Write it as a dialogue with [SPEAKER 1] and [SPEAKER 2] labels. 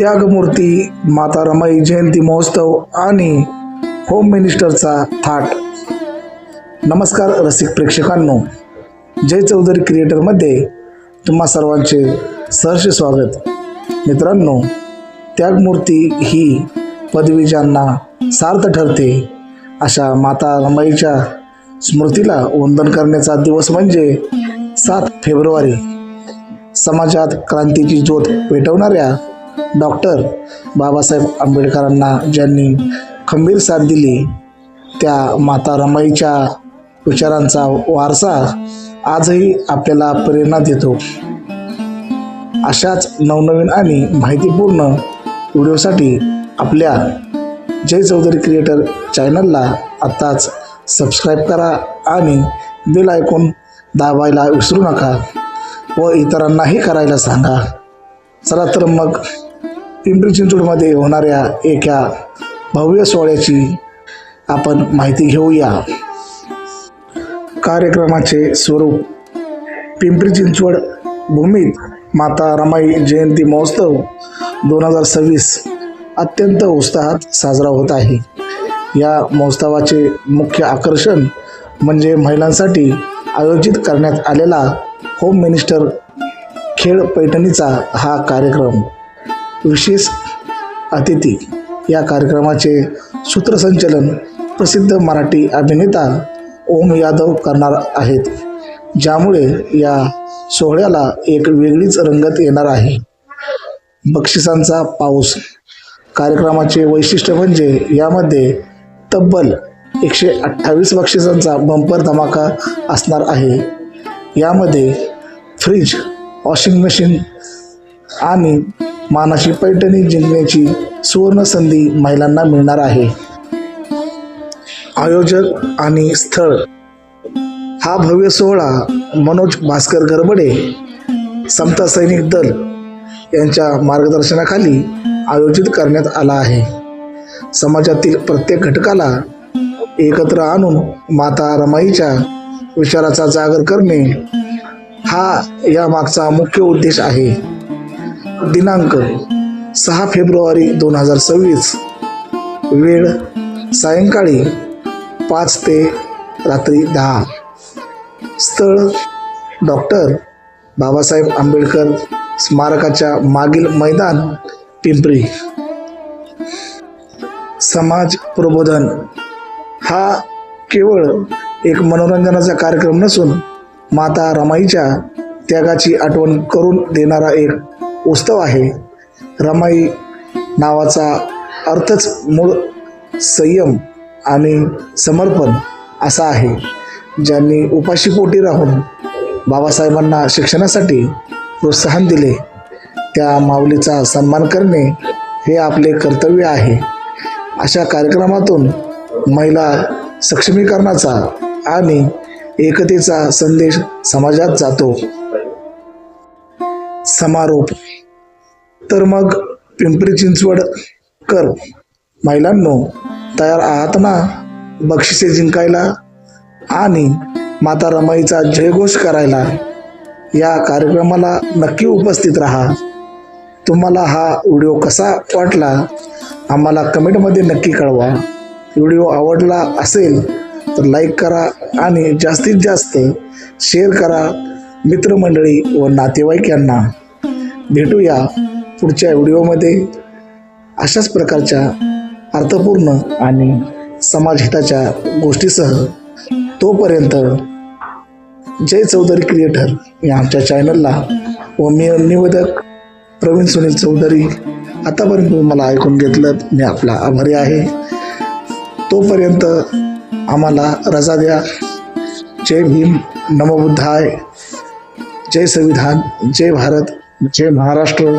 [SPEAKER 1] त्यागमूर्ती माता रमाई जयंती महोत्सव आणि होम मिनिस्टरचा थाट. नमस्कार रसिक प्रेक्षकांनो. जय चौधरी क्रिएटरमध्ये तुम्हा सर्वांचे सहर्ष स्वागत. मित्रांनो त्यागमूर्ती ही पदवी ज्यांना सार्थ ठरते अशा माता रमाईच्या स्मृतीला वंदन करण्याचा दिवस म्हणजे सात फेब्रुवारी. समाजात क्रांतीची ज्योत पेटवणाऱ्या डॉक्टर बाबासाहेब आंबेडकरांना ज्यांनी खंबीर साथ दिली त्या माता रमाईच्या विचारांचा वारसा आजही आपल्याला प्रेरणा देतो. अशाच नवनवीन आणि माहितीपूर्ण व्हिडिओसाठी आपल्या जय चौधरी क्रिएटर चॅनलला आत्ताच सबस्क्राईब करा आणि बेल ऐकून दाबायला विसरू नका व इतरांनाही करायला सांगा. चला तर मग पिंपरी चिंचवडमध्ये होणाऱ्या एका भव्य सोहळ्याची आपण माहिती घेऊया. कार्यक्रमाचे स्वरूप पिंपरी चिंचवड भूमीत माता रमाई जयंती महोत्सव दोन हजार सव्वीस अत्यंत उत्साहात साजरा होत आहे. या महोत्सवाचे मुख्य आकर्षण म्हणजे महिलांसाठी आयोजित करण्यात आलेला होम मिनिस्टर खेळ पैठणीचा हा कार्यक्रम. विशेष अतिथी या कार्यक्रमाचे सूत्रसंचलन प्रसिद्ध मराठी अभिनेता ओम यादव करणार आहेत. ज्यामुळे या सोहळ्याला एक वेगळीच रंगत येणार आहे. बक्षिसांचा पाऊस. कार्यक्रमाचे वैशिष्ट्य म्हणजे यामध्ये तब्बल एकशे अठ्ठावीस बक्षिसांचा बंपर धमाका असणार आहे. यामध्ये फ्रीज वॉशिंग मशीन आणि मानाची पैठणी जिंकण्याची सुवर्ण संधी महिलांना मिळणार आहे. आयोजक आणि स्थळ. हा भव्य सोहळा मनोज भास्कर गरबडे समता सैनिक दल यांच्या मार्गदर्शनाखाली आयोजित करण्यात आला आहे. समाजातील प्रत्येक घटकाला एकत्र आणून माता रमाईच्या विचाराचा जागर करणे हा या मागचा मुख्य उद्देश आहे. दिनांक सहा फेब्रुवारी दोन हजार सव्वीस. वेळ सायंकाळी पाच ते रात्री दहा. स्थळ डॉक्टर बाबासाहेब आंबेडकर स्मारकाच्या मागील मैदान पिंपरी. समाज प्रबोधन. हा केवळ एक मनोरंजनाचा कार्यक्रम नसून माता रमाईच्या त्यागाची आठवण करून देणारा एक उत्सव आहे. रमाई नावाचा अर्थच मूळ संयम आणि समर्पण असा आहे. ज्यांनी उपाशीपोटी राहून बाबासाहेबांना शिक्षणासाठी प्रोत्साहन दिले त्या माऊलीचा सन्मान करणे हे आपले कर्तव्य आहे. अशा कार्यक्रमातून महिला सक्षमीकरणाचा आणि एकतेचा संदेश समाजात जातो. समारोप तर मग पिंपरी चिंचवड कर. महिलांनो तयार आहात ना? बक्षिसे जिंकायला आणि माता रमाईचा जयघोष करायला या कार्यक्रमाला नक्की उपस्थित राहा. तुम्हाला हा व्हिडिओ कसा वाटला आम्हाला कमेंटमध्ये नक्की कळवा. व्हिडिओ आवडला असेल तर लाईक करा आणि जास्तीत जास्त शेअर करा मित्रमंडळी व नातेवाईक यांना. भेटूया पुढच्या व्हिडिओमध्ये अशाच प्रकारच्या अर्थपूर्ण आणि समाजहिताच्या गोष्टीसह तोपर्यंत जय चौधरी क्रिएटर या आमच्या चॅनलला व मी निवेदक प्रवीण सुनील चौधरी. आतापर्यंत मला ऐकून घेतलं मी आपला आभारी आहे. तोपर्यंत आम्हाला रजा द्या. जय भीम नमबुद्धाय जय संविधान जय भारत जय महाराष्ट्र.